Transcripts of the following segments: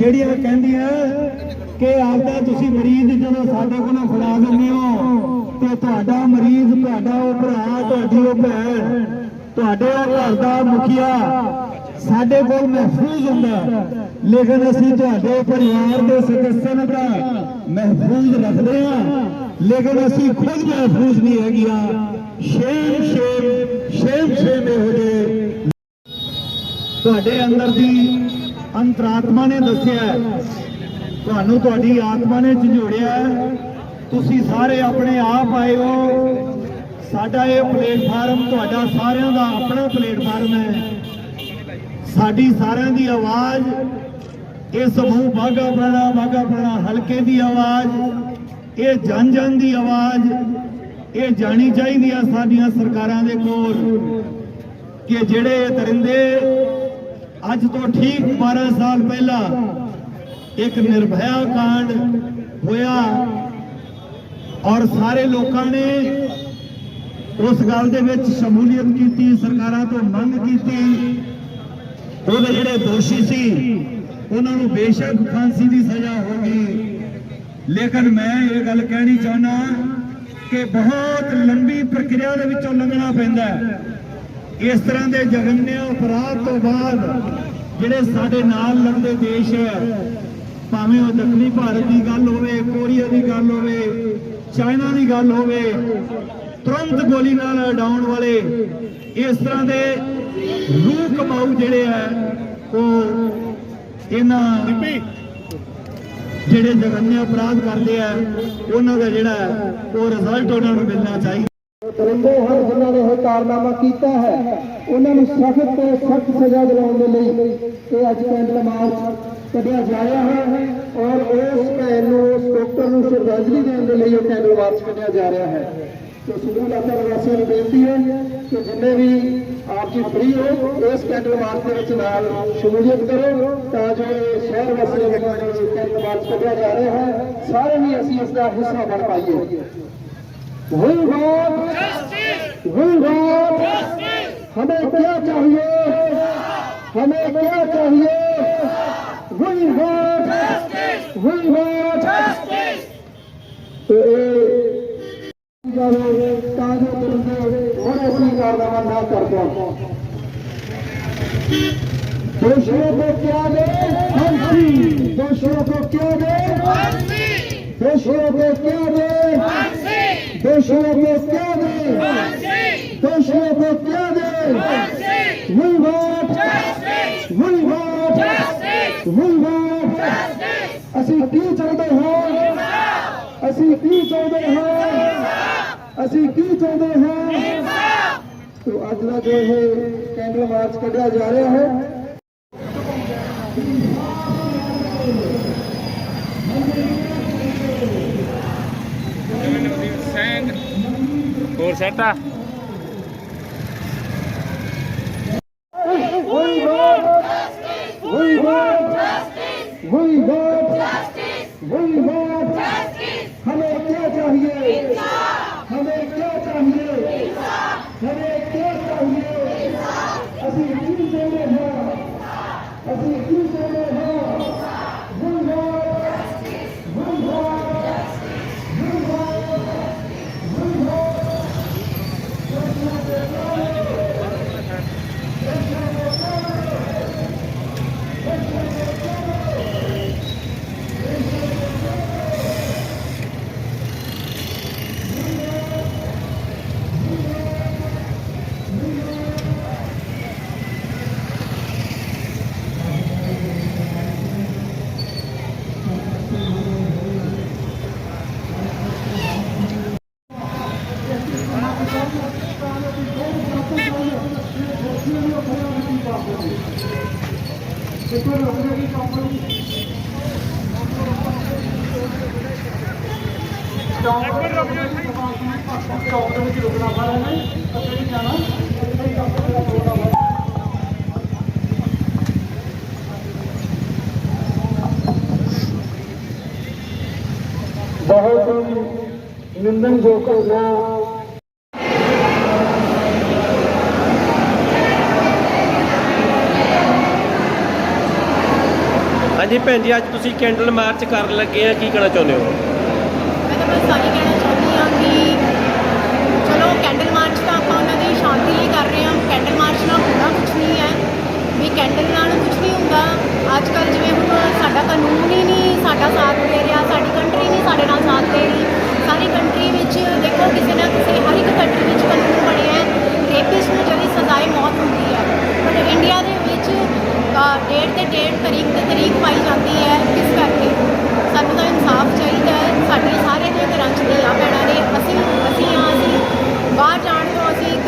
ਜਿਹੜੀਆਂ ਕਹਿੰਦੀਆਂ ਕਿ ਆਪਦਾ ਤੁਸੀਂ ਮਰੀਜ਼ ਜਦੋਂ ਸਾਡੇ ਕੋਲੋਂ ਫੜਾ ਦਿੰਦੇ ਹੋ, ਤੇ ਤੁਹਾਡਾ ਮਰੀਜ਼, ਤੁਹਾਡਾ ਉਹ ਭਰਾ, ਤੁਹਾਡੀ ਉਹ ਭੈਣ, ਤੁਹਾਡੇ ਉਹ ਘਰ ਦਾ ਮੁਖੀਆ ਸਾਡੇ ਕੋਲ ਮਹਿਫੂਜ਼ ਹੁੰਦਾ। ਲੇਕਿਨ ਅਸੀਂ ਤੁਹਾਡੇ ਪਰਿਵਾਰ ਦੇ ਸਦੱਸਿਆਂ ਦਾ ਮਹਿਫੂਜ਼ ਰੱਖਦੇ ਹਾਂ। ਲੇਕਿਨ ਅਸੀਂ ਖੁਦ ਮਹਿਫੂਜ਼ ਨਹੀਂ ਹੈਗੀਆਂ। ਸ਼ੇਮ ਸ਼ੇਮ ਸ਼ੇਮ ਸ਼ੇਮ ਇਹੋ ਜਿਹੇ। ਤੁਹਾਡੇ ਅੰਦਰ ਦੀ ਅੰਤਰਾਤਮਾ ਨੇ ਦੱਸਿਆ ਤੁਹਾਨੂੰ ਤੁਹਾਡੀ ਆਤਮਾ ਨੇ ਝੰਜੋੜਿਆ ਤੁਸੀਂ ਸਾਰੇ ਆਪਣੇ ਆਪ ਆਏ ਹੋ। ਸਾਡਾ ਇਹ ਪਲੇਟਫਾਰਮ ਤੁਹਾਡਾ ਸਾਰਿਆਂ ਦਾ ਆਪਣਾ ਪਲੇਟਫਾਰਮ ਹੈ। ਸਾਡੀ ਸਾਰਿਆਂ ਦੀ ਆਵਾਜ਼, ਇਹ ਸਮੂਹ ਬਾਗਾ ਪੁਰਾਣਾ ਬਾਗਾ ਪੁਰਾਣਾ, ਹਲਕੇ ਦੀ ਆਵਾਜ਼, ਇਹ ਜਨ ਜਨ ਦੀ ਆਵਾਜ਼, ਇਹ ਜਾਣੀ ਚਾਹੀਦੀ ਆ ਸਾਡੀਆਂ ਸਰਕਾਰਾਂ ਦੇ ਕੋਲ ਕਿ ਜਿਹੜੇ ਇਹ ਦਰਿੰਦੇ ਅੱਜ ਤੋਂ ਠੀਕ 12 ਸਾਲ ਪਹਿਲਾਂ ਇੱਕ ਨਿਰਭਇਆ ਕਾਂਡ ਹੋਇਆ ਔਰ ਸਾਰੇ ਲੋਕਾਂ ਨੇ ਉਸ ਗੱਲ ਦੇ ਵਿੱਚ ਸ਼ਮੂਲੀਅਤ ਕੀਤੀ, ਸਰਕਾਰਾਂ ਤੋਂ ਮੰਗ ਕੀਤੀ। ਉਹਦੇ ਜਿਹੜੇ ਦੋਸ਼ੀ ਸੀ, ਉਹਨਾਂ ਨੂੰ ਬੇਸ਼ੱਕ ਫਾਂਸੀ ਦੀ ਸਜ਼ਾ ਹੋਗੀ ਲੇਕਿਨ ਮੈਂ ਇਹ ਗੱਲ ਕਹਿਣੀ ਚਾਹੁੰਦਾ ਕਿ ਬਹੁਤ ਲੰਬੀ ਪ੍ਰਕਿਰਿਆ ਦੇ ਵਿੱਚੋਂ ਲੰਘਣਾ ਪੈਂਦਾ ਹੈ। ਇਸ ਤਰ੍ਹਾਂ ਦੇ ਜਗਨਿਆ ਅਪਰਾਧ ਤੋਂ ਬਾਅਦ ਜਿਹੜੇ ਸਾਡੇ ਨਾਲ ਲੱਗਦੇ ਦੇਸ਼ ਹੈ, ਭਾਵੇਂ ਉਹ ਦੱਖਣੀ ਭਾਰਤ ਦੀ ਗੱਲ ਹੋਵੇ, ਕੋਰੀਆ ਦੀ ਗੱਲ ਹੋਵੇ, ਚਾਈਨਾ ਦੀ ਗੱਲ ਹੋਵੇ, ਤੁਰੰਤ ਗੋਲੀ ਨਾਲ ਉਡਾਉਣ ਵਾਲੇ ਇਸ ਤਰ੍ਹਾਂ ਦੇ ਰੂਹ ਕਮਾਊ ਜਿਹੜੇ ਆ ਉਹ ਇਹਨਾਂ ਜਿਹੜੇ ਜਗਨਿਆ ਅਪਰਾਧ ਕਰਦੇ ਆ ਉਹਨਾਂ ਦਾ ਜਿਹੜਾ ਉਹ ਰਿਜ਼ਲਟ ਉਹਨਾਂ ਨੂੰ ਮਿਲਣਾ ਚਾਹੀਦਾ। ਦਰਿੰਦੇ ਹਨ ਜਿਨ੍ਹਾਂ ਨੇ ਇਹ ਕਾਰਨਾਮਾ ਕੀਤਾ ਹੈ। ਉਹਨਾਂ ਨੂੰ ਸਖਤ ਤੋਂ ਸਖਤ ਸਜ਼ਾ ਦਿਲਾਉਣ ਦੇ ਲਈ ਇਹ ਅੱਜ ਕੈਂਡਲ ਮਾਰਚ ਕੱਢਿਆ ਜਾ ਰਿਹਾ ਹੈ ਔਰ ਉਸ ਭੈਣ ਨੂੰ, ਉਸ ਡਾਕਟਰ ਨੂੰ ਸ਼ਰਧਾਂਜਲੀ ਦੇਣ ਦੇ ਲਈ ਇਹ ਕੈਂਡਲ ਮਾਰਚ ਕੱਢਿਆ ਜਾ ਰਿਹਾ ਹੈ। ਤੇ ਸੁਰੂ ਲਾਤਾ ਵਾਸੀਆਂ ਨੂੰ ਬੇਨਤੀ ਹੈ ਕਿ ਜਿੰਨੇ ਵੀ ਆਪ ਜੀ ਫ੍ਰੀ ਹੋ, ਇਸ ਕੈਂਡਲ ਮਾਰਚ ਦੇ ਵਿੱਚ ਨਾਲ ਸ਼ਮੂਲੀਅਤ ਕਰੋ ਤਾਂ ਜੋ ਸ਼ਹਿਰ ਵਾਸੀਆਂ ਵੱਲੋਂ ਇਹ ਕੈਂਡਲ ਮਾਰਚ ਕੱਢਿਆ ਜਾ ਰਿਹਾ ਹੈ। ਸਾਰੇ ਹੀ ਅਸੀਂ ਇਸ ਦਾ ਹਿੱਸਾ ਬਣ ਪਾਈਏ। हमें क्या चाहिए हमें क्या चाहिए वही वोट वही वोट तो ताजा तुमसे बड़े अपनी कर पाओ को क्या दे दोषियों को क्या दे दोषियों को क्या दे असीं चवंदा ਅੱਜ ਦਾ ਜੋ ਇਹ ਕੈਂਡਲ ਮਾਰਚ ਕੱਢਿਆ ਜਾ ਰਿਹਾ ਹੈ ஒரு சேட்டா ਚੌਕ ਦੇ ਵਿੱਚ ਰੁਕਣਾ ਅੱਗੇ ਨਹੀਂ ਜਾਣਾ ਇੱਥੇ ਹੀ ਕੰਮ ਕਰਨਾ ਪ੍ਰੋਗਰਾਮ ਹੈ ਬਹੁਤ ਹੀ ਨਿੰਦਨਯੋਗ ਹੋਇਆ ਹਾਂਜੀ ਹਾਂਜੀ ਭੈਣ ਜੀ ਅੱਜ ਤੁਸੀਂ ਕੈਂਡਲ ਮਾਰਚ ਕਰਨ ਲੱਗੇ ਆ ਕੀ ਕਹਿਣਾ ਚਾਹੁੰਦੇ ਹੋ? ਮੈਂ ਤਾਂ ਬਸ ਆਹੀ ਕਹਿਣਾ ਚਾਹੁੰਦੀ ਹਾਂ ਕਿ ਚਲੋ ਕੈਂਡਲ ਮਾਰਚ ਤਾਂ ਆਪਾਂ ਉਹਨਾਂ ਦੀ ਸ਼ਾਂਤੀ ਲਈ ਕਰ ਰਹੇ ਹਾਂ ਕੈਂਡਲ ਮਾਰਚ ਨਾਲ ਹੋਣਾ ਕੁਝ ਨਹੀਂ ਹੈ ਵੀ ਕੈਂਡਲ ਨਾਲ ਕੁਝ ਨਹੀਂ ਹੁੰਦਾ ਅੱਜ ਕੱਲ ਜਿਵੇਂ ਹੁਣ ਸਾਡਾ ਕਾਨੂੰਨ ਹੀ ਨਹੀਂ ਸਾਡਾ ਸਾਥ ਦੇ ਰਿਹਾ ਸਾਡੀ ਕੰਟਰੀ ਨਹੀਂ ਸਾਡੇ ਨਾਲ ਸਾਥ ਦੇ ਰਹੀ ਸਾਰੀ ਕੰਟਰੀ ਵਿੱਚ ਦੇਖੋ ਕਿਸੇ ਨਾ ਕਿਸੇ ਹਰ ਇੱਕ ਕੰਟਰੀ ਵਿੱਚ ਕਾਨੂੰਨ ਬਣਿਆ ਹੈ ਰੇਪਿਸਟ ਨੂੰ ਜਿਹੜੀ ਸਜ਼ਾਏ ਮੌਤ ਹੁੰਦੀ ਹੈ ਪਰ ਇੰਡੀਆ ਦੇ ਵਿੱਚ ਅ, ਡੇਟ ਤੇ ਡੇਟ ਤਰੀਕ ਤੇ ਤਰੀਕ ਪਾਈ ਜਾਂਦੀ ਹੈ ਕਿਸ ਕਰਕੇ ਸਾਨੂੰ ਤਾਂ ਇਨਸਾਫ ਚਾਹੀਦਾ ਹੈ ਸਾਡੇ ਸਾਰੇ ਦੇ ਘਰਾਂ 'ਚ ਧੀਆਂ ਭੈਣਾਂ ਨੇ ਅਸੀਂ ਅਸੀਂ ਹਾਂ ਅਸੀਂ ਬਾਹਰ ਜਾਣ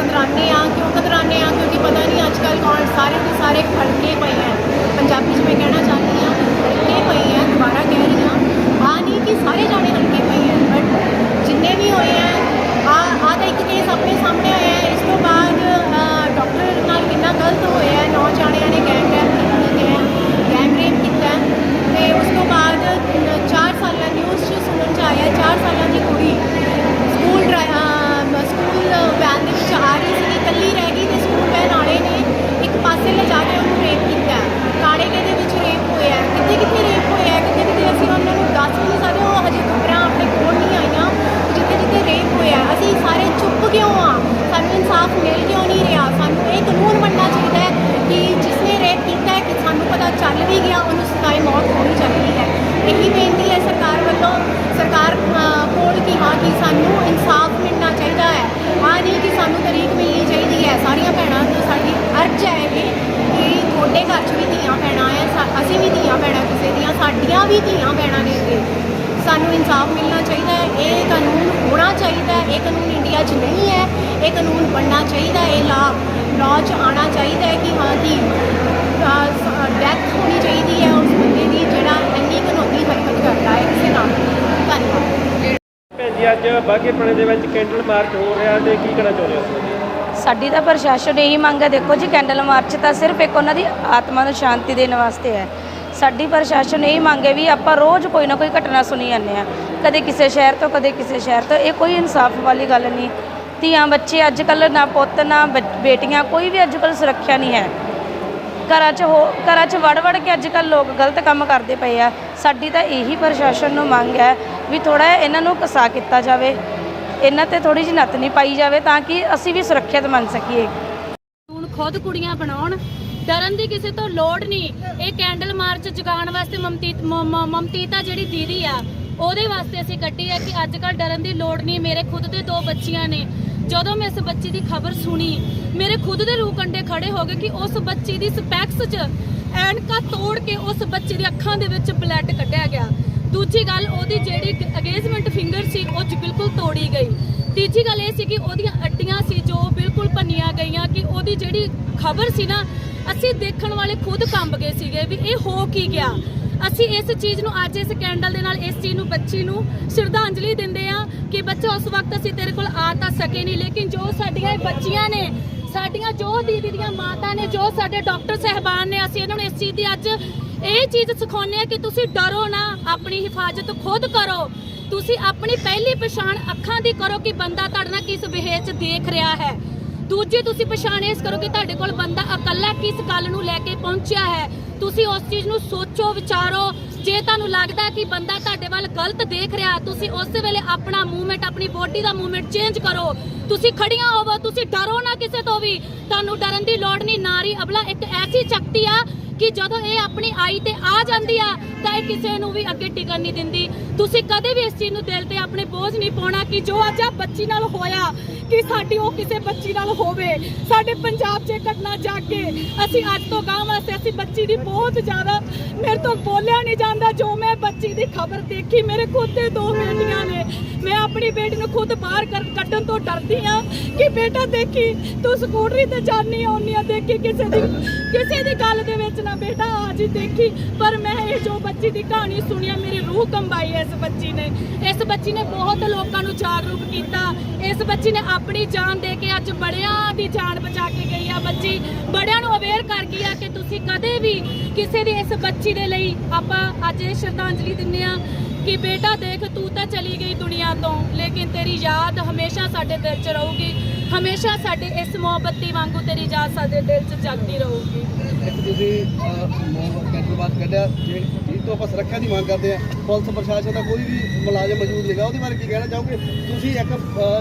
ਤੋਂ ਅਸੀਂ ਹਾਂ, ਕਿਉਂ ਕਤਰਾਉਂਦੇ ਹਾਂ? ਕਿਉਂਕਿ ਪਤਾ ਨਹੀਂ ਅੱਜ ਕੱਲ੍ਹ ਕੌਣ ਸਾਰੇ ਦੇ ਸਾਰੇ ਖੜਕੇ ਪਏ ਹੈ। ਪੰਜਾਬੀ 'ਚ ਮੈਂ ਕਹਿਣਾ ਚਾਹੁੰਦੀ ਹਾਂ, ਖੜਕੇ ਪਏ ਹੈ, ਦੁਬਾਰਾ ਕਹਿ ਰਹੀ ਹਾਂ। ਆ ਨਹੀਂ ਕਿ ਸਾਰੇ ਜਾਣੇ ਹਲਕੇ ਪਏ ਹੈ ਬਟ ਜਿੰਨੇ ਵੀ ਹੋਏ ਹੈ ਆ ਆ ਤਾਂ ਇੱਕ ਕੇਸ ਆਪਣੇ ਸਾਹਮਣੇ ਆਇਆ ਇਸ ਤੋਂ ਬਾਅਦ ਡਾਕਟਰ ਨਾਲ ਕਿੰਨਾ ਗਲਤ ਹੋਇਆ ਨੌ ਜਾਣਿਆਂ ਨੇ ਗੈਂਗ ਰੈਪ ਕੀਤੀ ਹੈ ਗੈਂਗ ਰੇਪ ਕੀਤਾ ਹੈ। ਤੇ ਉਸ ਤੋਂ ਬਾਅਦ 4 ਸਾਲਾਂ ਨਿਊਜ਼ 'ਚ ਸੁਣਨ 'ਚ ਆਇਆ 4 ਸਾਲਾਂ ਦੀ ਕੁੜੀ ਸਕੂਲ ਡਰਾ- ਅਮ ਸਕੂਲ ਵੈਨ ਦੇ ਵਿੱਚ ਆ ਰਹੀ ਸੀ ਇਕੱਲੀ ਰਹਿ ਗਈ ਤੇ ਸਕੂਲ ਵੈਨ ਵਾਲੇ ਨੇ ਇੱਕ ਪਾਸੇ ਲਿਜਾ ਕੇ ਉਹਨੂੰ ਰੇਪ ਕੀਤਾ ਹੈ। ਕਾੜੇਕੇ ਦੇ ਵਿੱਚ ਰੇਪ ਹੋਇਆ ਹੈ। ਕਿੱਥੇ ਕਿੱਥੇ ਰੇਪ ਹੋਇਆ ਹੈ, ਕਿੱਥੇ ਕਿੱਥੇ ਅਸੀਂ ਉਹਨਾਂ ਨੂੰ ਦੱਸ ਵੀ ਨਹੀਂ ਸਕਦੇ ਉਹ ਹਜੇ ਖਬਰਾਂ ਆਪਣੇ ਕੋਲ ਨਹੀਂ ਆਈਆਂ ਜਿੱਥੇ ਜਿੱਥੇ ਰੇਪ ਹੋਇਆ ਹੈ। ਅਸੀਂ ਸਾਰੇ ਚੁੱਪ ਕਿਉਂ ਆ ਸਾਨੂੰ ਇਨਸਾਫ ਮਿਲ ਕਿਉਂ ਨਹੀਂ ਰਿਹਾ ਸਾਨੂੰ ਇਹ ਕਾਨੂੰਨ ਬਣਨਾ ਚਾਹੀਦਾ ਹੈ ਕਿ ਜਿਸਨੇ ਰੇਪ ਕੀਤਾ ਹੈ ਕਿ ਸਾਨੂੰ ਪਤਾ ਚੱਲ ਵੀ ਗਿਆ ਉਹਨੂੰ ਸਜ਼ਾਏ ਮੌਤ ਹੋਣੀ ਚਾਹੀਦੀ ਹੈ ਇਹੀ ਬੇਨਤੀ ਹੈ ਸਰਕਾਰ ਵੱਲੋਂ ਸਰਕਾਰ ਅ, ਕੋਲ ਕਿ ਹਾਂ ਕਿ ਸਾਨੂੰ ਇਨਸਾਫ ਮਿਲਣਾ ਚਾਹੀਦਾ ਹੈ ਆ ਨਹੀਂ ਕਿ ਸਾਨੂੰ ਤਰੀਕ ਮਿਲਣੀ ਚਾਹੀਦੀ ਹੈ ਸਾਰੀਆਂ ਭੈਣਾਂ ਤੋਂ ਸਾਡੀ ਅਰਜ਼ ਹੈ ਇਹ ਕਿ ਤੁਹਾਡੇ ਘਰ 'ਚ ਵੀ ਧੀਆਂ ਭੈਣਾਂ ਹੈ ਸਾ- ਅਸੀਂ ਵੀ ਧੀਆਂ ਭੈਣਾਂ ਕਿਸੇ ਦੀਆਂ ਸਾਡੀਆਂ ਵੀ ਧੀਆਂ ਭੈਣਾਂ ਨੇ ਅੱਗੇ ਸਾਨੂੰ ਇਨਸਾਫ ਮਿਲਣਾ ਚਾਹੀਦਾ ਹੈ ਇਹ ਕਾਨੂੰਨ ਹੋਣਾ ਚਾਹੀਦਾ ਹੈ ਇਹ ਕਾਨੂੰਨ ਇੰਡੀਆ 'ਚ ਨਹੀਂ ਹੈ ਇਹ ਕਾਨੂੰਨ ਬਣਨਾ ਚਾਹੀਦਾ ਹੈ ਇਹ ਲਾ ਲਾਅ 'ਚ ਆਉਣਾ ਚਾਹੀਦਾ ਹੈ ਕਿ ਹਾਂ ਕਿ ਡੈਥ ਹੋਣੀ ਚਾਹੀਦੀ ਹੈ ਉਸ ਬੰਦੇ ਦੀ ਜਿਹੜਾ ਇੰਨੀ ਘਨੌਤੀ ਹਰਕਤ ਕਰਦਾ ਹੈ ਕਿਸੇ ਨਾਲ ਧੰਨਵਾਦ। ਭੈਣ ਜੀ ਅੱਜ ਬਾਗੇਪਣੇ ਦੇ ਵਿੱਚ ਕੈਂਡਲ ਮਾਰਚ ਹੋ ਰਿਹਾ ਤੇ ਕੀ ਕਹਿਣਾ ਚਾਹੁੰਦੇ ਹੋ? ਸਾਡੀ ਤਾਂ ਪ੍ਰਸ਼ਾਸਨ ਇਹੀ ਮੰਗ ਹੈ ਦੇਖੋ ਜੀ ਕੈਂਡਲ ਮਾਰਚ ਤਾਂ ਸਿਰਫ ਇੱਕ ਉਹਨਾਂ ਦੀ ਆਤਮਾ ਨੂੰ ਸ਼ਾਂਤੀ ਦੇਣ ਵਾਸਤੇ ਹੈ। ਸਾਡੀ ਪ੍ਰਸ਼ਾਸਨ ਇਹੀ ਮੰਗ ਹੈ ਵੀ ਆਪਾਂ ਰੋਜ਼ ਕੋਈ ਨਾ ਕੋਈ ਘਟਨਾ ਸੁਣੀ ਜਾਂਦੇ ਆ ਕਦੇ ਕਿਸੇ ਸ਼ਹਿਰ ਤੋਂ, ਕਦੇ ਕਿਸੇ ਸ਼ਹਿਰ ਤੋਂ। ਇਹ ਕੋਈ ਇਨਸਾਫ ਵਾਲੀ ਗੱਲ ਨਹੀਂ। ਧੀਆਂ, ਬੱਚੇ ਅੱਜ ਕੱਲ੍ਹ ਨਾ ਪੁੱਤ, ਨਾ ਬ- ਬੇਟੀਆਂ, ਕੋਈ ਵੀ ਅੱਜ ਕੱਲ੍ਹ ਸੁਰੱਖਿਆ ਨਹੀਂ ਹੈ। ਘਰਾਂ 'ਚ ਹੋ, ਘਰਾਂ 'ਚ ਵੜ ਵੜ ਕੇ ਅੱਜ ਕੱਲ੍ਹ ਲੋਕ ਗਲਤ ਕੰਮ ਕਰਦੇ ਪਏ ਆ। ਸਾਡੀ ਤਾਂ ਇਹੀ ਪ੍ਰਸ਼ਾਸਨ ਨੂੰ ਮੰਗ ਹੈ ਵੀ ਥੋੜਾ ਇਹਨਾਂ ਨੂੰ ਕਸਾ ਕੀਤਾ ਜਾਵੇ। ਇਹਨਾਂ ਤੇ ਥੋੜੀ ਜਿਹੀ ਨੱਤ ਨਹੀਂ ਪਾਈ ਜਾਵੇ ਤਾਂ ਕਿ ਅਸੀਂ ਵੀ ਸੁਰੱਖਿਅਤ ਮੰਨ ਸਕੀਏ। ਹੁਣ ਖੁਦ ਕੁੜੀਆਂ ਬਣਾਉਣ ਡਰਨ ਦੀ ਕਿਸੇ ਤੋਂ ਲੋੜ ਨਹੀਂ। ਇਹ ਕੈਂਡਲ ਮਾਰਚ ਜਗਾਉਣ ਵਾਸਤੇ ਮਮਤੀਤ ਮਮਤੀਤਾ ਜਿਹੜੀ ਦੀਦੀ ਆ, ਉਹਦੇ ਵਾਸਤੇ ਅਸੀਂ ਕੱਢੀ ਹੈ ਕਿ ਅੱਜ ਕੱਲ ਡਰਨ ਦੀ ਲੋੜ ਨਹੀਂ, ਮੇਰੇ ਖੁਦ ਦੇ ਦੋ ਬੱਚੀਆਂ ਨੇ। ਜਦੋਂ ਮੈਂ ਇਸ ਬੱਚੀ ਦੀ ਖਬਰ ਸੁਣੀ, ਮੇਰੇ ਖੁਦ ਦੇ ਰੂਹ ਕੰਡੇ ਖੜੇ ਹੋ ਗਏ ਕਿ ਉਸ ਬੱਚੀ ਦੀ ਸਪੈਕਸ 'ਚ ਐਨਕਾ ਤੋੜ ਕੇ ਉਸ ਬੱਚੀ ਦੀ ਅੱਖਾਂ ਦੇ ਵਿੱਚ ਬਲੱਡ ਕੱਢਿਆ ਗਿਆ। ਦੂਜੀ ਗੱਲ, ਉਹਦੀ ਜਿਹੜੀ ਅਗੇਜਮੈਂਟ ਫਿੰਗਰ ਸੀ, ਉਹ ਬਿਲਕੁਲ ਤੋੜੀ ਗਈ। ਤੀਜੀ ਗੱਲ ਇਹ ਸੀ ਕਿ ਉਹਦੀਆਂ ਅੱਡੀਆਂ ਸੀ ਜੋ ਬਿਲਕੁਲ ਭੰਨੀਆਂ ਗਈਆਂ ਕਿ ਉਹਦੀ ਜਿਹੜੀ ਖਬਰ ਸੀ ਨਾ, ਅਸੀਂ ਦੇਖਣ ਵਾਲੇ ਖੁਦ ਕੰਬ ਗਏ ਸੀਗੇ ਵੀ ਇਹ ਹੋ ਕੀ ਗਿਆ। ਅਸੀਂ ਇਸ ਚੀਜ਼ ਨੂੰ ਅੱਜ ਇਸ ਕੈਂਡਲ ਦੇ ਨਾਲ, ਇਸ ਚੀਜ਼ ਨੂੰ ਬੱਚੀ ਨੂੰ ਸ਼ਰਧਾਂਜਲੀ ਦਿੰਦੇ ਆ ਕਿ ਬੱਚਾ ਉਸ ਵਕਤ ਅਸੀਂ ਤੇਰੇ ਕੋਲ ਆ ਤਾਂ ਸਕੇ ਨਹੀਂ, ਲੇਕਿਨ ਜੋ ਸਾਡੀਆਂ ਬੱਚੀਆਂ ਨੇ, ਸਾਡੀਆਂ ਜੋ ਦੀਦੀ ਦੀਆਂ ਮਾਤਾ ਨੇ, ਜੋ ਸਾਡੇ ਡਾਕਟਰ ਸਹਿਬਾਨ ਨੇ, ਅਸੀਂ ਇਹਨਾਂ ਨੂੰ ਇਸ ਚੀਜ਼ ਦੀ ਅੱਜ ਇਹ ਚੀਜ਼ ਸਿਖਾਉਂਦੇ ਆ ਕਿ ਤੁਸੀਂ ਡਰੋ ਨਾ, ਆਪਣੀ ਹਿਫਾਜ਼ਤ ਖੁਦ ਕਰੋ। ਤੁਸੀਂ ਆਪਣੀ ਪਹਿਲੀ ਪਛਾਣ ਅੱਖਾਂ ਦੀ ਕਰੋ ਕਿ ਬੰਦਾ ਤੁਹਾਡੇ ਨਾਲ ਕਿਸ ਬਿਹੇਵ 'ਚ ਦੇਖ ਰਿਹਾ ਹੈ। ਦੂਜੀ ਤੁਸੀਂ ਪਛਾਣ ਇਸ ਕਰੋ ਕਿ ਤੁਹਾਡੇ ਕੋਲ ਬੰਦਾ ਇਕੱਲਾ ਕਿਸ ਗੱਲ ਨੂੰ ਲੈ ਕੇ ਪਹੁੰਚਿਆ ਹੈ? ਤੁਸੀਂ ਉਸ ਚੀਜ਼ ਨੂੰ ਸੋਚੋ, ਵਿਚਾਰੋ। ਜੇ ਤੁਹਾਨੂੰ ਲੱਗਦਾ ਕਿ ਬੰਦਾ ਤੁਹਾਡੇ ਵੱਲ ਗਲਤ ਦੇਖ ਰਿਹਾ, ਤੁਸੀਂ ਉਸੇ ਵੇਲੇ ਆਪਣਾ ਮੂਵਮੈਂਟ ਆਪਣੀ ਬੋਡੀ ਦਾ ਮੂਵਮੈਂਟ ਚੇਂਜ ਕਰੋ। ਤੁਸੀਂ ਖੜੀਆਂ ਹੋਵੋ, ਤੁਸੀਂ ਡਰੋ ਨਾ ਕਿਸੇ ਤੋਂ ਵੀ। ਤੁਹਾਨੂੰ ਡਰਨ ਦੀ ਲੋੜ ਨਹੀਂ ਨਾਰੀ ਅਬਲਾ, ਇੱਕ ਐਸੀ ਸ਼ਕਤੀ ਆ ਕਿ ਜਦੋਂ ਇਹ ਆਪਣੀ ਆਈ ਤੇ ਆ ਜਾਂਦੀ ਆ, ਤਾਂ ਇਹ ਕਿਸੇ ਨੂੰ ਵੀ ਅੱਗੇ ਟਿਕਣ ਨਹੀਂ ਦਿੰਦੀ। ਤੁਸੀਂ ਕਦੇ ਵੀ ਇਸ ਚੀਜ਼ ਨੂੰ ਦਿਲ ਤੇ ਆਪਣੇ ਬੋਝ ਨਹੀਂ ਪਾਉਣਾ ਕਿ ਜੋ ਅੱਜ ਆ ਬੱਚੀ ਨਾਲ ਹੋਇਆ, ਕਿ ਸਾਡੀ ਉਹ ਕਿਸੇ ਬੱਚੀ ਨਾਲ ਹੋਵੇ। ਸਾਡੇ ਪੰਜਾਬ 'ਚ ਇਹ ਘਟਨਾ ਜਾਗੇ ਅਸੀਂ ਅੱਜ ਤੋਂ ਗਾਂ ਵਾਸਤੇ ਅਸੀਂ ਬੱਚੀ ਦੀ ਬਹੁਤ ਜ਼ਿਆਦਾ ਮੇਰੇ ਤੋਂ ਬੋਲਿਆ ਨਹੀਂ ਜਾਂਦਾ। ਜੋ ਮੈਂ ਬੱਚੀ ਦੀ ਖਬਰ ਦੇਖੀ, ਮੇਰੇ ਖੁਦ ਦੇ ਦੋ ਬੇਟੀਆਂ ਨੇ। ਮੈਂ ਆਪਣੀ ਬੇਟੀ ਨੂੰ ਖੁਦ ਬਾਹਰ ਕੱਢਣ ਤੋਂ ਡਰਦੀ ਆ ਕਿ ਬੇਟਾ ਦੇਖੀ, ਤੂੰ ਸਕੂਟਰੀ ਤੇ ਜਾਨੀ ਆਉਣੀ ਆ, ਦੇਖੀ ਕਿਸੇ ਦੀ ਕਿਸੇ ਦੀ ਗੱਲ ਦੇ ਵਿੱਚ ਨਾ ਬੇਟਾ ਆ ਜੀ ਦੇਖੀ। ਪਰ ਮੈਂ ਇਹ ਜੋ ਬੱਚੀ ਦੀ ਕਹਾਣੀ ਸੁਣਿਆ ਮੇਰੀ ਰੂਹ ਕੰਬਾਈ ਇਸ ਬੱਚੀ ਨੇ। ਇਸ ਬੱਚੀ ਨੇ ਬਹੁਤ ਲੋਕਾਂ ਨੂੰ ਜਾਗਰੂਕ ਕੀਤਾ। ਇਸ ਬੱਚੀ ਨੇ ਆਪਣੀ ਜਾਨ ਦੇ ਕੇ ਅੱਜ ਬੜਿਆਂ ਦੀ ਜਾਨ ਬਚਾ ਕੇ ਗਈ ਆ ਬੱਚੀ। ਬੜਿਆਂ ਨੂੰ ਅਵੇਅਰ ਕਰ ਗਈ ਆ ਕਿ ਤੁਸੀਂ ਕਦੇ ਵੀ ਕਿਸੇ ਦੀ ਇਸ ਬੱਚੀ ਦੇ ਲਈ ਆਪਾਂ ਅੱਜ ਇਹ ਸ਼ਰਧਾਂਜਲੀ ਦਿੰਨੇ ਆ। ਕਿ ਬੇਟਾ ਦੇਖ, ਤੂੰ ਤਾਂ ਚਲੀ ਗਈ ਦੁਨੀਆ ਤੋਂ, ਲੇਕਿਨ ਤੇਰੀ ਯਾਦ ਹਮੇਸ਼ਾ ਸਾਡੇ ਦਿਲ 'ਚ ਰਹੂਗੀ। ਹਮੇਸ਼ਾ ਸਾਡੇ ਇਸ ਮੁਹੱਬਤੀ ਵਾਂਗੂ ਤੇਰੀ ਯਾਦ ਸਾਡੇ ਦਿਲ 'ਚ ਜਗਦੀ ਰਹੂਗੀ। ਇੱਕ ਤੁਸੀਂ ਕੈਂਡਲ ਬਾਤ ਕੱਢਿਆ ਤੋਂ ਆਪਾਂ ਸੁਰੱਖਿਆ ਦੀ ਮੰਗ ਕਰਦੇ ਆ ਪੁਲਿਸ ਪ੍ਰਸ਼ਾਸਨ ਦਾ ਕੋਈ ਵੀ ਮੁਲਾਜ਼ਮ ਮੌਜੂਦ ਨਹੀਂਗਾ ਉਹਦੇ ਬਾਰੇ ਕੀ ਕਹਿਣਾ ਚਾਹੋਗੇ? ਤੁਸੀਂ ਇੱਕ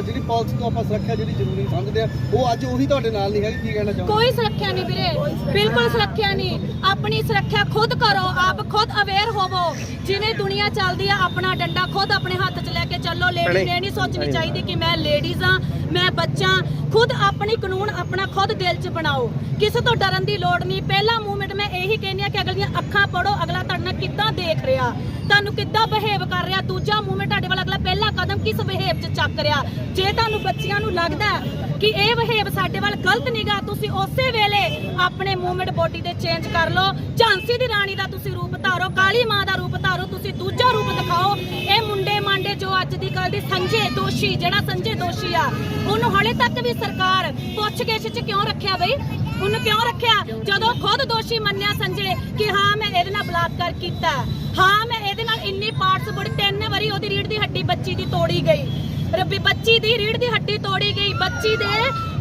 ਜਿਹੜੀ ਪੁਲਿਸ ਤੋਂ ਆਪਾਂ ਸੁਰੱਖਿਆ ਜਿਹੜੀ ਜ਼ਰੂਰੀ ਸਮਝਦੇ ਆ ਉਹ ਅੱਜ ਉਹੀ ਤੁਹਾਡੇ ਨਾਲ ਨਹੀਂ ਹੈਗੀ ਕੀ ਕਹਿਣਾ ਚਾਹੋਗੇ? ਕੋਈ ਸੁਰੱਖਿਆ ਨਹੀਂ ਵੀਰੇ ਬਿਲਕੁਲ ਸੁਰੱਖਿਆ ਨਹੀਂ। ਆਪਣੀ ਸੁਰੱਖਿਆ ਖੁਦ ਕਰੋ ਆਪ ਖੁਦ ਅਵੇਅਰ ਹੋਵੋ। ਜਿਵੇਂ ਦੁਨੀਆ ਚੱਲਦੀ ਆ ਆਪਣਾ ਡੰਡਾ ਖੁਦ ਆਪਣੇ ਹੱਥ 'ਚ ਲੈ ਕੇ ਚੱਲੋ। ਲੇਡੀ ਨੇ ਨਹੀਂ ਸੋਚਣੀ ਚਾਹੀਦੀ ਕਿ ਮੈਂ ਲੇਡੀਜ਼ ਆ ਮੈਂ ਬੱਚਾ ਖੁਦ ਆਪਣੀ ਕਾਨੂੰਨ ਆਪਣਾ ਖੁਦ ਦਿਲ 'ਚ ਬਣਾਓ। ਕਿਸੇ ਤੋਂ ਡਰਨ ਦੀ ਲੋੜ ਨਹੀਂ। ਪਹਿਲਾ ਮੂਵਮੈਂਟ ਮੈਂ ਇਹੀ ਕਹਿੰਦੀ ਆ ਕਿ ਅਗਲੀਆਂ ਅੱਖਾਂ ਪੜੋ ਅਗਲਾ ਤੁਹਾਡੇ ਨਾਲ ਕਿੱਦਾਂ ਦੇਖ ਰਿਹਾ? ਤੁਹਾਨੂੰ ਕਿੱਦਾਂ ਬਿਹੇਵ ਕਰ ਰਿਹਾ? ਦੂਜਾ ਮੂਵਮੈਂਟ ਤੁਹਾਡੇ ਵੱਲ ਅਗਲਾ ਪਹਿਲਾ ਕਦਮ ਕਿਸ ਬਿਹੇਵ 'ਚ ਚੱਕ ਰਿਹਾ? ਜੇ ਤੁਹਾਨੂੰ ਬੱਚਿਆਂ ਨੂੰ ਲੱਗਦਾ ਕਿ ਇਹ ਬਿਹੇਵ ਸਾਡੇ ਵੱਲ ਗਲਤ ਨਿਗਾ ਤੁਸੀਂ ਉਸੇ ਵੇਲੇ ਆਪਣੇ ਮੂਵਮੈਂਟ ਬੋਡੀ ਦੇ ਚੇਂਜ ਕਰ ਲਓ। ਝਾਂਸੀ ਦੀ ਰਾਣੀ ਦਾ ਤੁਸੀਂ ਰੂਪ ਧਾਰੋ, ਕਾਲੀ ਮਾਂ ਦਾ ਰੂਪ ਧਾਰੋ, ਤੁਸੀਂ ਦੂਜਾ ਰੂਪ ਦਿਖਾਓ। ਇਹ ਮੁੰਡੇ ਮਾਂਡੇ ਜੋ ਅੱਜ ਦੀ ਕੱਲ ਦੀ ਸੰਜੇ ਦੋਸ਼ੀ, ਜਿਹੜਾ ਸੰਜੇ ਦੋਸ਼ੀ ਆ, ਉਹਨੂੰ ਹਲੇ ਤੱਕ ਵੀ ਸਰਕਾਰ ਪੁੱਛਗਿੱਛ ਚ ਕਿਉਂ ਰੱਖਿਆ ਬਈ? ਉਹਨੂੰ ਕਿਉਂ ਰੱਖਿਆ? ਜਦੋਂ ਖੁਦ ਦੋਸ਼ੀ ਮੰਨਿਆ ਸੰਜੇ ਕਿ ਹਾਂ, ਮੈਂ ਇਹਦੇ ਨਾਲ ਬਲਾਤਕਾਰ ਕੀਤਾ। ਹਾਂ, ਮੈਂ ਇਹਦੇ ਨਾਲ ਇੰਨੀ ਪਾਰਟਸ ਬੜੀ, ਤਿੰਨ ਵਾਰੀ ਉਹਦੀ ਰੀੜ ਦੀ ਹੱਡੀ ਬੱਚੀ ਦੀ ਤੋੜੀ ਗਈ। ਰੱਬੀ ਬੱਚੀ ਦੀ ਰੀੜ ਦੀ ਹੱਡੀ ਤੋੜੀ ਗਈ। ਬੱਚੀ ਦੇ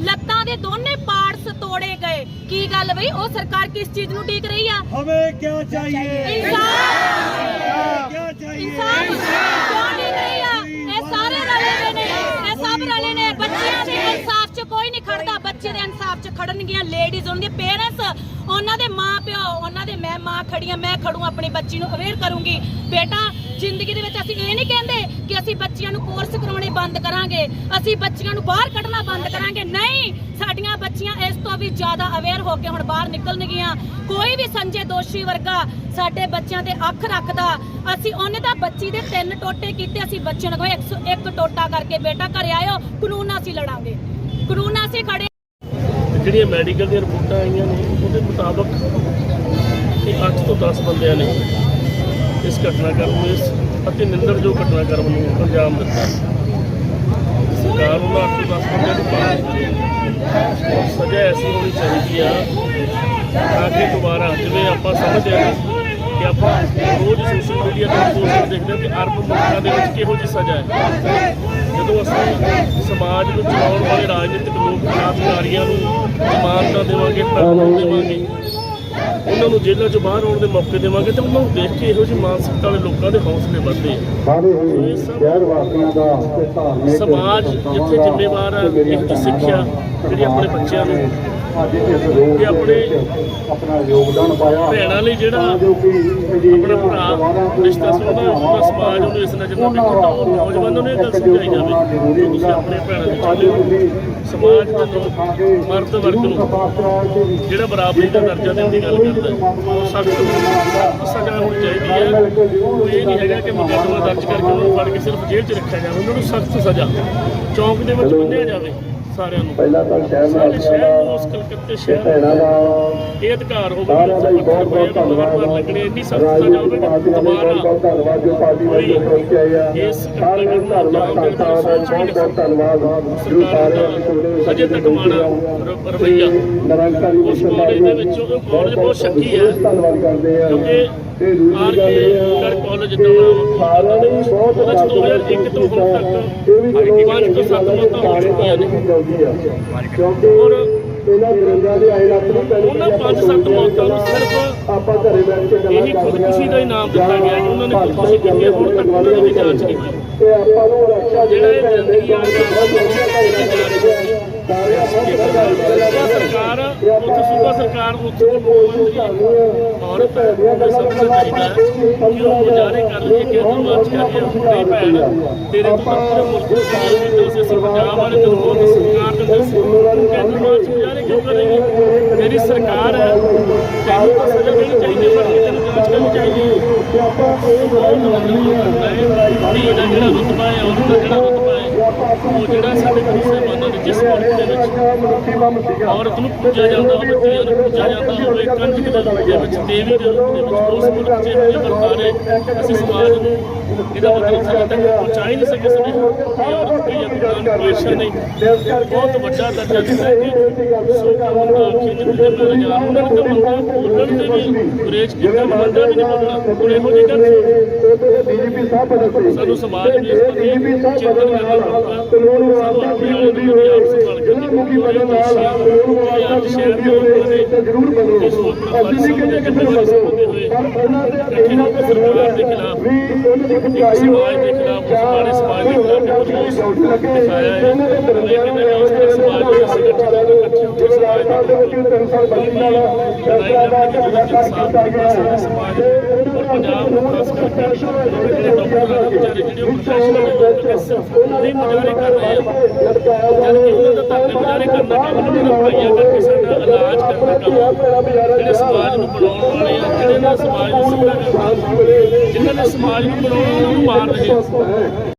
ਲੱਤਾਂ ਦੇ ਦੋਨੇ ਪਾਰਟਸ ਤੋੜੇ ਗਏ। ਕੀ ਗੱਲ ਬਈ? ਉਹ ਸਰਕਾਰ ਕਿਸ ਚੀਜ਼ ਨੂੰ ਢੀਕ ਰਹੀ ਆ? ਹਮੇ ਕੀ ਚਾਹੀਏ? ਇਨਸਾਫ! ਕੀ ਚਾਹੀਏ? ਇਨਸਾਫ ਕਿਉਂ ਨਹੀਂ ਰਹੀ ਆ? ਇਹ ਸਾਰੇ ਰਲੇ ਹੋਏ ਨੇ। ਇਹ ਸਭ ਰਲੇ ਨੇ। ਬੱਚਿਆਂ ਦੇ ਇਨਸਾਫ 'ਚ ਕੋਈ ਨਹੀਂ ਖੜਦਾ। ਬੱਚੇ ਦੇ ਇਨਸਾਫ 'ਚ ਖੜਨਗੀਆਂ ਲੇਡੀਜ਼ ਉਹਨਾਂ ਦੇ ਪੇਰੈਂਟਸ ਉਹਨਾਂ ਦੇ ਮਾਂ ਪਿਓ ਉਹਨਾਂ ਦੇ ਮੈਂ ਮਾਂ ਖੜੀ ਆ ਮੈਂ ਖੜੂ ਆਪਣੀ ਬੱਚੀ ਨੂੰ ਅਵੇਅਰ ਕਰੂੰਗੀ। ਬੇਟਾ ਜ਼ਿੰਦਗੀ ਦੇ ਵਿੱਚ ਅਸੀਂ ਇਹ ਨਹੀਂ ਕਹਿੰਦੇ ਕਿ ਅਸੀਂ ਬੱਚਿਆਂ ਨੂੰ ਕੋਰਸ ਕਰਾਉਣੇ ਬੰਦ ਕਰਾਂਗੇ, ਅਸੀਂ ਬੱਚਿਆਂ ਨੂੰ ਬਾਹਰ ਕੱਢਣਾ ਬੰਦ ਕਰਾਂਗੇ। ਨਹੀਂ, ਸਾਡੀਆਂ ਬੱਚੀਆਂ ਇਸ ਤੋਂ ਵੀ ਜ਼ਿਆਦਾ ਅਵੇਅਰ ਹੋ ਕੇ ਹੁਣ ਬਾਹਰ ਨਿਕਲਣਗੀਆਂ। ਕੋਈ ਵੀ ਸੰਜੇ ਦੋਸ਼ੀ ਵਰਗਾ ਸਾਡੇ ਬੱਚਿਆਂ ਤੇ ਅੱਖ ਰੱਖਦਾ। ਅਸੀਂ ਉਹਨੇ ਤਾਂ ਬੱਚੀ ਦੇ ਤਿੰਨ ਟੋਟੇ ਕੀਤੇ, ਅਸੀਂ ਬੱਚਿਆਂ ਨੂੰ 101 ਟੋਟਾ ਕਰਕੇ ਬੇਟਾ ਘਰੇ ਆਇਓ, ਕਾਨੂੰਨ ਅਸੀਂ ਲੜਾਂਗੇ। ਕਾਨੂੰਨ ਅਸੀਂ ਖੜੇ ਜਿਹੜੀਆਂ ਮੈਡੀਕਲ ਦੀਆਂ ਰਿਪੋਰਟਾਂ ਆਈਆਂ ਨੇ, ਉਹਦੇ ਮੁਤਾਬਕ ਇਹ 8 ਤੋਂ 10 ਬੰਦਿਆਂ ਨੇ ਇਸ ਘਟਨਾਕ੍ਰਮ ਨੂੰ ਇਸ ਅਤੀ ਨਿੰਦਣਯੋਗ ਘਟਨਾਕ੍ਰਮ ਨੂੰ ਅੰਜਾਮ ਦਿੱਤਾ। ਸਰਕਾਰ ਉਹਨਾਂ 8 ਬਸ 10 ਨੂੰ ਪਾਸ ਸਜ਼ਾ ਐਸੀ ਹੋਣੀ ਚਾਹੀਦੀ ਆ ਤਾਂ ਕਿ ਦੁਬਾਰਾ ਜਿਵੇਂ ਆਪਾਂ ਸਮਝਦੇ ਹਾਂ ਕਿ ਆਪਾਂ ਰੋਜ਼ ਸੋਸ਼ਲ ਮੀਡੀਆ ਤੇ ਪੋਸਟ ਦੇਖਦੇ ਕਿ ਅਰਬ ਮੁਲਕਾਂ ਦੇ ਵਿੱਚ ਕਿਹੋ ਜਿਹੀ ਸਜ਼ਾ ਹੈ। ਜਦੋਂ ਅਸੀਂ ਸਮਾਜ ਨੂੰ ਚਲਾਉਣ ਵਾਲੇ ਰਾਜਨੀਤਿਕ ਲੋਕ ਕ੍ਰਾਂਤੀਕਾਰੀਆਂ ਨੂੰ ਜ਼ਮਾਨਤਾਂ ਦੇਵਾਂਗੇ ਪੈਰੋਲ ਦੇਵਾਂਗੇ ਉਹਨਾਂ ਨੂੰ ਜੇਲ੍ਹਾਂ ਚੋਂ ਬਾਹਰ ਆਉਣ ਦੇ ਮੌਕੇ ਦੇਵਾਂਗੇ ਤੇ ਉਹਨਾਂ ਨੂੰ ਦੇਖ ਕੇ ਇਹੋ ਜਿਹੀ ਮਾਨਸਿਕਤਾ ਵਾਲੇ ਲੋਕਾਂ ਦੇ ਹੌਸਲੇ ਵੱਧਦੇ ਆ। ਦਾ ਸਮਾਜ ਜਿੱਥੇ ਜ਼ਿੰਮੇਵਾਰ ਹੈ ਇਹੋ ਜਿਹੀ ਸਿੱਖਿਆ ਜਿਹੜੀ ਆਪਣੇ ਬੱਚਿਆਂ ਨੂੰ ਤੇ ਆਪਣੇ ਆਪਣਾ ਯੋਗਦਾਨ ਪਾਇਆ। ਭੈਣਾਂ ਲਈ ਜਿਹੜਾ ਕਿ ਆਪਣਾ ਭਰਾ ਰਿਸ਼ਤਾ ਸੋਹਣਾ ਉਹਦਾ ਸਮਾਜ ਉਹਨੂੰ ਇਸ ਨਜ਼ਰ ਨਾਲ ਉਹ ਨੌਜਵਾਨਾਂ ਨੂੰ ਇਹ ਗੱਲ ਸਮਝਾਈ ਜਾਵੇ ਕਿ ਤੁਸੀਂ ਆਪਣੇ ਭੈਣਾਂ ਦੀ ਹੋ। ਸਮਾਜ ਦੇ ਲੋਕ ਮਰਦ ਵਰਗ ਨੂੰ ਜਿਹੜਾ ਬਰਾਬਰੀ ਦਾ ਦਰਜਾ ਦੇਣ ਦੀ ਗੱਲ ਕਰਦਾ ਹੈ ਸਖਤ ਸਜ਼ਾ। ਹੋਣੀ ਚਾਹੀਦੀ ਹੈ ਉਹ ਇਹ ਨਹੀਂ ਹੈਗਾ ਕਿ ਮੁਕੱਦਮਾ ਦਰਜ ਕਰਕੇ ਉਹਨੂੰ ਫੜ ਕੇ ਸਿਰਫ ਜੇਲ੍ਹ 'ਚ ਰੱਖਿਆ ਜਾਵੇ। ਉਹਨਾਂ ਨੂੰ ਸਖਤ ਸਜ਼ਾ। ਚੌਂਕ ਦੇ ਵਿੱਚ ਬੰਨਿਆ ਜਾਵੇ। ਸਾਰਿਆਂ ਨੂੰ। ਪਹਿਲਾਂ ਤਾਂ ਸ਼ਹਿਰ ਸਾਰੇ ਸ਼ਹਿਰ ਨੂੰ ਉਸ ਕਲਕੱਤੇ ਸ਼ਹਿਰ ਇਹ ਅਧਿਕਾਰ ਹੋਵੇ ਸਾਰਿਆਂ ਦਾ ਹੀ ਬਹੁਤ ਬਹੁਤ ਧੰਨਵਾਦ ਲੱਗਣੇ ਇੰਨੀ ਸਖਤ ਸਜ਼ਾ ਹੋਵੇ ਕਿ ਦੁਬਾਰਾ ਬਹੁਤ ਧੰਨਵਾਦ ਜੋ ਪਾਰਟੀ ਵੱਲੋਂ ਪਹੁੰਚੇ ਆਏ ਆ। ਇਸ ਸਾਰੇ ਧਰਮਾਂ ਸੰਸਥਾਵਾਂ ਦਾ ਬਹੁਤ ਬਹੁਤ ਧੰਨਵਾਦ ਜੋ ਸਾਰੇ ਆਪਣੇ ਅਜੇ ਤੱਕ ਰ- ਰਵੱਈਆ। ਨਿਰੰਕਾਰੀ ਕਾਲਜ ਦੇ ਵਿੱਚ ਉਹ ਬਹੁਤ ਸ਼ੱਕੀ ਹੈ ਧੰਨਵਾਦ ਕਰਦੇ ਆ। ਆਰ ਕੇ ਗੜ ਕਾਲਜ ਦਾ ਸਾਰਿਆਂ ਨੇ ਬਹੁਤ ਉਹਦੇ ਚ 2001 ਤੋਂ ਹੁਣ ਤੱਕ ਪੰਜ ਤੋਂ ਸੱਤ ਮੌਤਾਂ ਹੋ ਚੁੱਕੀਆਂ ਨੇ। ਔਰ ਉਹਨਾਂ ਪੰਜ ਸੱਤ ਮੌਤਾਂ ਨੂੰ ਸਿਰਫ ਆਪਾਂ ਘਰੇ ਬੈਠ ਕੇ ਗੱਲਾਂ ਇਹੀ ਖੁਦਕੁਸ਼ੀ ਦਾ ਇਨਾਮ ਦਿੱਤਾ ਗਿਆ ਕਿ ਉਹਨਾਂ ਨੇ ਖੁਦਕੁਸ਼ੀ ਕੀਤੀ ਹੈ, ਹੁਣ ਤੱਕ ਉਹਨਾਂ ਦੀ ਜਾਂਚ ਨਹੀਂ। ਹੋਈ ਤੇ ਆਪਾਂ ਨੂੰ ਰੱਖਿਆ ਜਿਹੜਾ ਇਹ ਜ਼ਿੰਦਗੀ ਆ ਸੂਬਾ ਸਰਕਾਰ ਉੱਥੇ ਸੂਬਾ ਸਰਕਾਰ ਉੱਥੇ ਦੇ ਮੁੱਖ ਮੰਤਰੀ ਔਰਤ ਉਹਨੂੰ ਸਮਝਣਾ ਚਾਹੀਦਾ ਹੈ ਕਿ ਉਹ ਗੁਜ਼ਾਰੇ ਕਰ ਲਈ ਕਿ ਉਹ ਮਾਰਚ ਕਰ ਰਹੀ ਨਹੀਂ ਭੈਣ ਤੇਰੇ ਤੋਂ ਤਾਂ ਪੂਰੇ ਮੁਲਕ ਨੂੰ ਸਮਾਜ ਵਿੱਚ ਅਸੀਂ ਪੰਜਾਬ ਵਾਲੇ ਤੇ ਹੋਰ ਸਰਕਾਰ ਦੇ ਦਿਲ ਤੂੰ ਕਹਿੰਦੀ ਮਾਰਚ ਗੁਜ਼ਾਰੇ ਕਿਉਂ ਕਰ ਰਹੀ ਹੈ? ਤੇਰੀ ਸਰਕਾਰ ਹੈ ਤੈਨੂੰ ਤਾਂ ਸਜ਼ਾ ਦੇਣੀ ਚਾਹੀਦੀ ਪਰ ਤੈਨੂੰ ਜਾਂਚ ਕਰਨੀ ਚਾਹੀਦੀ ਹੈ। ਦਾ ਜਿਹੜਾ ਰੁਤਬਾ ਹੈ ਜਿਹੜਾ ਰੁਤਬਾ ਹੈ ਉਹ ਜਿਹੜਾ ਸਾਡੇ ਗੁਰੂ ਸਾਹਿਬਾਨਾਂ ਨੇ ਜਿਸ ਮੁਲਕ ਦੇ ਵਿੱਚ ਔਰਤ ਨੂੰ ਪੂਜਿਆ ਜਾਂਦਾ ਹੋਵੇ ਧੀਆਂ ਨੂੰ ਪੂਜਿਆ ਜਾਂਦਾ ਹੋਵੇ ਕੰਜਕ ਦੇ ਰੂਪ ਦੇ ਵਿੱਚ ਦੇਵੀ ਦੇ ਰੂਪ ਦੇ ਵਿੱਚ ਉਸ ਮੁਲਕ 'ਚ ਇਹੋ ਵਰਤਾਰੇ, ਅਸੀਂ ਸਮਾਜ ਨੂੰ ਇਹਦਾ ਮਤਲਬ ਸਾਡੇ ਤੱਕ ਪਹੁੰਚਾ ਹੀ ਨਹੀਂ ਸਕੇ ਸਮੇਂ ਔਰਤ ਪਾਸ਼ਾ ਨਹੀਂ। ਬਹੁਤ ਵੱਡਾ ਦਰਜਾ ਦਿੱਤਾ ਹੈ ਬੋਲਣ ਦੇ ਵੀ ਗੁਰੇਜ ਕੀਤਾ ਵੀ ਬੰਦਾ ਵੀ ਨਹੀਂ ਬੋਲਣਾ। ਹੁਣ ਇਹੋ ਜਿਹੀ ਗੱਲ ਡੀਜੀਪੀ ਸਾਹਿਬ ਬਦਲ ਸਾਨੂੰ ਸਮਾਜ ਨੂੰ ਇਸ ਪ੍ਰਤੀ ਚਿੰਤਨ ਕਰਨਾ ਕਾਨੂੰਨ ਵਿਵਸਥਾ ਦੀ ਹੁੰਦੀ ਹੋਏ ਇਹਨਾਂ ਮੁਖੀ ਬਣਨ ਨਾਲ ਕਾਨੂੰਨ ਵਿਵਸਥਾ ਦੀ ਹੁੰਦੀ ਹੋਵੇ ਤਾਂ ਜ਼ਰੂਰ ਬਦਲੋ ਅਸੀਂ ਕਹਿੰਦੇ ਕਿ ਬਦਲੋ ਪਰ ਉਹਨਾਂ ਦੇ ਇਹਨਾਂ ਦੇ ਜ਼ਰੂਰ ਹੈ ਵੀ ਉਹਨਾਂ ਦੀ ਸਮਾਜ ਦੇ ਖਿਲਾਫ ਉਸ ਮਾੜੇ ਸਮਾਜ ਦੇ ਖਿਲਾਫ ਜੋੜ ਲੱਗੇ ਇਹਨਾਂ ਦੇ ਦਰਮਿਆਨ ਦੇ ਵਿੱਚ ਸਮਾਜ ਦੇ ਸੰਗਠਨਾਂ ਦੇ ਵਿੱਚ ਰਾਜਪਾਲ ਦੇ ਵਿੱਚ ਤਿੰਨ ਸਾਲ ਬੰਦੀ ਨਾਲ ਫੈਸਲਾ ਦਾ ਜਿਹੜਾ ਕੀਤਾ ਗਿਆ ਹੈ ਪੰਜਾਬ ਨੂੰ ਖਾਸ ਜਿਹੜੇ ਡਾਕਟਰਾਂ ਵਿਚਾਰੇ ਜਿਹੜੇ ਉਹ ਪ੍ਰੋਫੈਸ਼ਨਲ ਨੇ ਮੁਜ਼ਾਹਰੇ ਕਰ ਰਹੇ ਆ ਜਦ ਕਿ ਉਹਨਾਂ ਦਾ ਧਰਨੇ ਮੁਜ਼ਾਹਰੇ ਕਰਨਾ ਕਿ ਉਹਨਾਂ ਨੂੰ ਭਾਈਆਂ ਕਰਕੇ ਸਾਡਾ ਇਲਾਜ ਕਰਨਾ ਕੰਮ ਜਿਹੜੇ ਸਮਾਜ ਨੂੰ ਬਣਾਉਣ ਵਾਲੇ ਆ ਜਿਹੜੇ ਸਮਾਜ ਨੂੰ ਸਿੱਧਾ ਕਰਦੇ ਜਿਨ੍ਹਾਂ ਨੇ ਸਮਾਜ ਨੂੰ ਬਣਾਉਣਾ ਨੂੰ ਮਾਰ ਰਹੇ